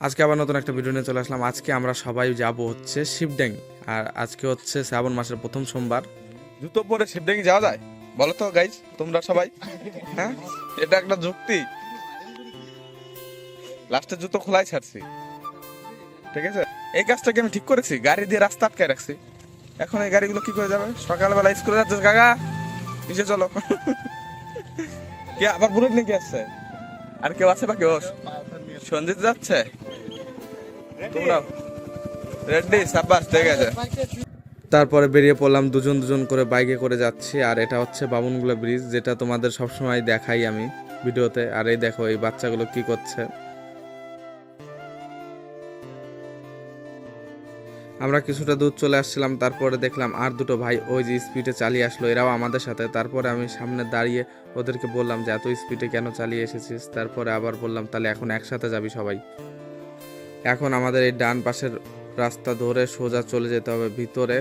আজকে আবার নতুন একটা ভিডিও নিয়ে চলে আসলাম। আজকে আমরা সবাই যাব হচ্ছে শিবড্যাঙ্গি আর আজকে হচ্ছে শ্রাবণ মাসের প্রথম সোমবার। জুতো পরে শিবডেঙ্গি যাওয়া যায়? বলো তো গাইজ তোমরা সবাই। হ্যাঁ? এটা একটা যুক্তি। লাস্টে জুতো খোলাই ছাড়ছি। ঠিক আছে? এই কাজটাকে আমি ঠিক করেছি। গাড়ি দিয়ে রাস্তা আটকায় রাখছি। এখন এই গাড়িগুলো কি করে যাবে? সকালবেলা স্কুলে যাচ্ছে কাকা? নিচে চলো। কে, আবার বুলেট নিয়ে আসছে? আর কেউ আছে বা কেউ? সঞ্জিত যাচ্ছে? তারপরে বেরিয়ে পড়লাম, দুজন দুজন করে বাইকে করে যাচ্ছি, আর এটা হচ্ছে বামুনগুলা ব্রিজ, যেটা তোমাদের সবসময় দেখাই আমি ভিডিওতে। আর এই দেখো, এই বাচ্চাগুলো কি করছে। আমরা কিছুটা দূর চলে আসছিলাম, তারপরে দেখলাম আর দুটো ভাই ওই যে স্পিডে চালিয়ে আসলো, এরাও আমাদের সাথে। তারপরে আমি সামনে দাঁড়িয়ে ওদেরকে বললাম যে, এত স্পিডে কেন চালিয়ে এসেছিস? তারপরে আবার বললাম, তাহলে এখন একসাথে যাবি সবাই। এখন আমাদের এই ডান পাশের রাস্তা ধরে সোজা চলে যেতে হবে ভিতরে।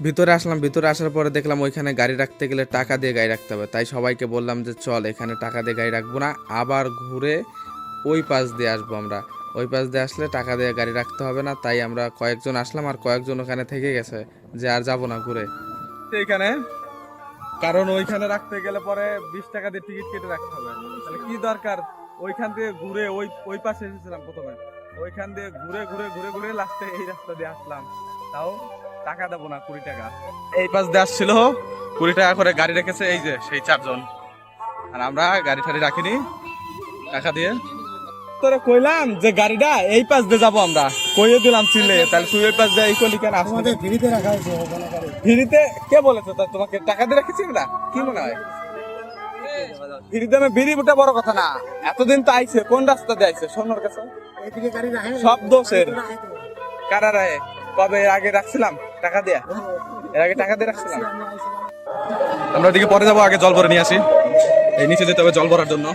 ভিতরে আসলাম, ভিতরে আসার পরে দেখলাম ওইখানে গাড়ি রাখতে গেলে টাকা দিয়ে গাড়ি রাখতে হবে। তাই সবাইকে বললাম যে, চল, এখানে টাকা দিয়ে গাড়ি রাখব না। আবার ঘুরে ওই পাশ দিয়ে আসব আমরা। ওই পাশ দিয়ে আসলে টাকা দিয়ে গাড়ি রাখতে হবে না। তাই আমরা কয়েকজন আসলাম আর কয়েকজন ওখানে থেকে গেছে যে, আর যাব না, ঘুরে। এইখানে কারণ ওইখানে রাখতে গেলে পরে বিশ টাকা দিয়ে টিকিট কেটে রাখতে হবে তাহলে কি দরকার? ওইখান দিয়ে ঘুরে ওই ওই পাশে এসেছিলাম প্রথমে। ওইখান দিয়ে ঘুরে ঘুরে ঘুরে ঘুরে লাস্টে এই রাস্তা দিয়ে আসলাম। তাও টাকা দেবো না, কুড়ি টাকা। এই পাশ দিয়ে আসছিল, কুড়ি টাকা করে গাড়ি রেখেছে এই যে সেই চারজন। আর আমরা গাড়ি টাড়ি রাখিনি, টাকা দিয়ে। তোরে কইলাম যে গাড়িটা এই পাশ দিয়ে যাব আমরা। কইয়ে দিলাম চিলে তাহলে তুই ওই পাশ দিয়ে এই কলি কেন আমাদের ফ্রিতে রাখা হয়েছে ফ্রিতে কে বলেছে তা তোমাকে টাকা দিয়ে রেখেছি আমরা কি মনে হয়? ফ্রিতে আমি বিড়ি বুটা বড় কথা না। এতদিন তো আইছে কোন রাস্তা দিয়ে আইছে? সোনার কাছে? সব দোষের। কারা রায় কবে এর আগে রাখছিলাম? টাকা দেয়া? এর আগে টাকা দিয়ে রাখছিলাম? আমরা ওদিকে পরে যাব আগে জল ভরে নিয়ে আসি। এই নিচে যেতে হবে জল ভরার জন্য।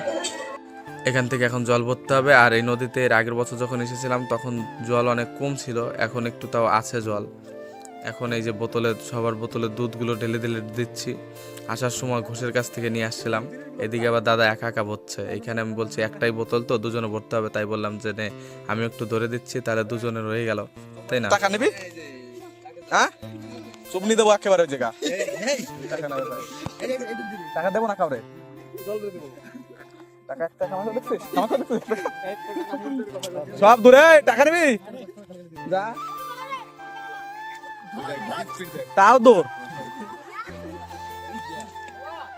এখান থেকে এখন জল ভরতে হবে। আর এই নদীতে এর আগের বছর যখন এসেছিলাম তখন জল অনেক কম ছিল। এখন একটু তাও আছে জল। এখন এই যে বোতলে সবার বোতলে দুধগুলো ঢেলে ঢেলে দিচ্ছি। আসার সময় ঘোষের কাছ থেকে নিয়ে আসছিলাম। এদিকে আবার দাদা একা একা ভরছে। এইখানে আমি বলছি একটাই বোতল তো দুজনে ভরতে হবে। তাই বললাম যে নে আমি একটু ধরে দিচ্ছি তাহলে দুজনে রয়ে গেল। তাই না? টাকা নিবি? হ্যাঁ? চুপনি দেবো একেবারে জায়গা। টাকা দেবো না কাউরে? সব দূরে টাকা নিবি? যা। তাও দূর।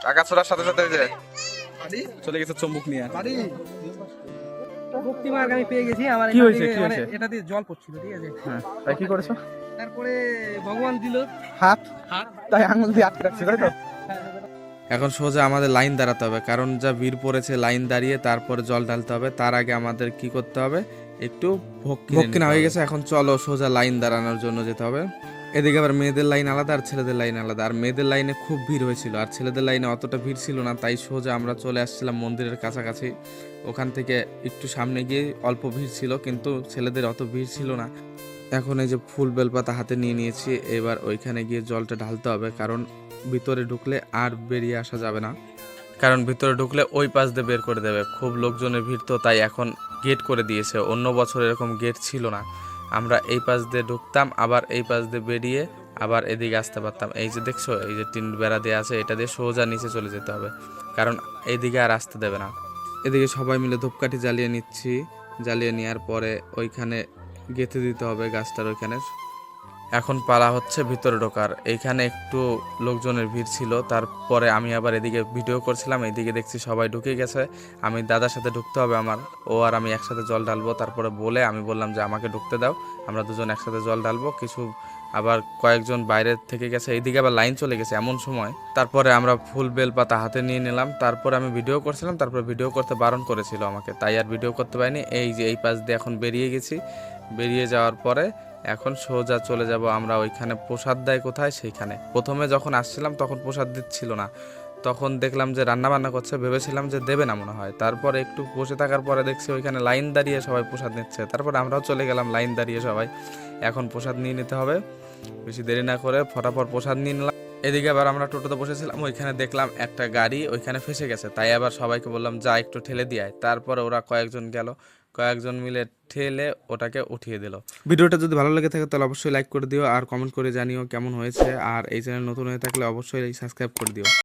টাকা ছোড়ার সাথে সাথে যে চলে গেছে চুম্বুক নিয়ে। আমি পেয়ে গেছি আমার কি হয়েছে, কি মানে হয়েছে? এটা দিয়ে জল পড়ছিল ঠিক আছে? হ্যাঁ তাই কি করেছ? তারপরে ভগবান দিল। হাত। হাত। তাই আঙুল দিয়ে আটকে রাখছি তাই তো? এখন সোজা আমাদের লাইন দাঁড়াতে হবে কারণ যা ভিড় পড়েছে লাইন দাঁড়িয়ে তারপরে জল ঢালতে হবে তার আগে আমাদের কি করতে হবে? একটু ভোগ কিনা হয়ে গেছে এখন চলো সোজা লাইন দাঁড়ানোর জন্য যেতে হবে। এদিকে আবার মেয়েদের লাইন আলাদা আর ছেলেদের লাইন আলাদা। আর মেয়েদের লাইনে খুব ভিড় হয়েছিল আর ছেলেদের লাইনে অতটা ভিড় ছিল না তাই সোজা আমরা চলে আসছিলাম মন্দিরের কাছাকাছি। ওখান থেকে একটু সামনে গিয়ে অল্প ভিড় ছিল কিন্তু ছেলেদের অত ভিড় ছিল না। এখন এই যে ফুল বেলপাতা হাতে নিয়ে নিয়েছি এবার ওইখানে গিয়ে জলটা ঢালতে হবে কারণ ভিতরে ঢুকলে আর বেরিয়ে আসা যাবে না। কারণ ভিতরে ঢুকলে ওই পাশ দিয়ে বের করে দেবে। খুব লোকজনের ভিড় তো, তাই এখন গেট করে দিয়েছে। অন্য বছর এরকম গেট ছিল না। আমরা এই পাশ দিয়ে ঢুকতাম, আবার এই পাশ দিয়ে বেরিয়ে আবার এদিকে আসতে পারতাম। এই যে দেখছ, এই যে টিন বেড়া দিয়ে আছে, এটা দিয়ে সোজা নিচে চলে যেতে হবে। কারণ এইদিকে আর আসতে দেবে না। এদিকে সবাই মিলে ধূপকাঠি জ্বালিয়ে নিচ্ছি। জ্বালিয়ে নেওয়ার পরে ওইখানে গেঁথে দিতে হবে গাছটার ওইখানে। এখন পালা হচ্ছে, ভিতরে ঢোকার। এইখানে একটু লোকজনের ভিড় ছিল, তারপরে আমি আবার এদিকে ভিডিও করছিলাম এইদিকে দেখছি সবাই ঢুকে গেছে। আমি দাদার সাথে ঢুকতে হবে আমার, ও আর আমি একসাথে জল ঢালবো, তারপরে বলে আমি বললাম যে আমাকে ঢুকতে দাও, আমরা দুজন একসাথে জল ঢালবো। কিছু আবার কয়েকজন বাইরে থেকে গেছে, এইদিকে আবার লাইন চলে গেছে এমন সময়। তারপরে আমরা ফুল বেল পাতা হাতে নিয়ে নিলাম, তারপরে আমি ভিডিও করছিলাম, তারপরে ভিডিও করতে বারণ করেছিল আমাকে। তাই আর ভিডিও করতে পারিনি, এই যে এই পাশ দিয়ে এখন বেরিয়ে গেছি। বেরিয়ে যাওয়ার পরে এখন সোজা চলে যাব আমরা ওইখানে। প্রসাদ দেয় কোথায়? সেইখানে। প্রথমে যখন আসছিলাম তখন প্রসাদ দিচ্ছিল না। তখন দেখলাম যে রান্না বান্না করছে, ভেবেছিলাম যে দেবে না মনে হয়। তারপরে একটু বসে থাকার পরে দেখছি ওইখানে লাইন দাঁড়িয়ে সবাই প্রসাদ নিচ্ছে। তারপর আমরাও চলে গেলাম লাইন দাঁড়িয়ে সবাই। এখন প্রসাদ নিয়ে নিতে হবে। বেশি দেরি না করে ফটাফট প্রসাদ নিয়ে নিলাম। এদিকে আবার আমরা টোটোতে বসেছিলাম, ওইখানে দেখলাম একটা গাড়ি ওইখানে ফেসে গেছে। তাই আবার সবাইকে বললাম, যা একটু ঠেলে দিয়ে তারপরে ওরা কয়েকজন গেল। কয়েকজন মিলে ঠেলে ওটাকে উঠিয়ে দিল। ভিডিওটা যদি ভালো লেগে থাকে তাহলে অবশ্যই লাইক করে দিও আর কমেন্ট করে জানিও কেমন হয়েছে। আর এই চ্যানেল নতুন হয়ে থাকলে অবশ্যই সাবস্ক্রাইব করে দিও।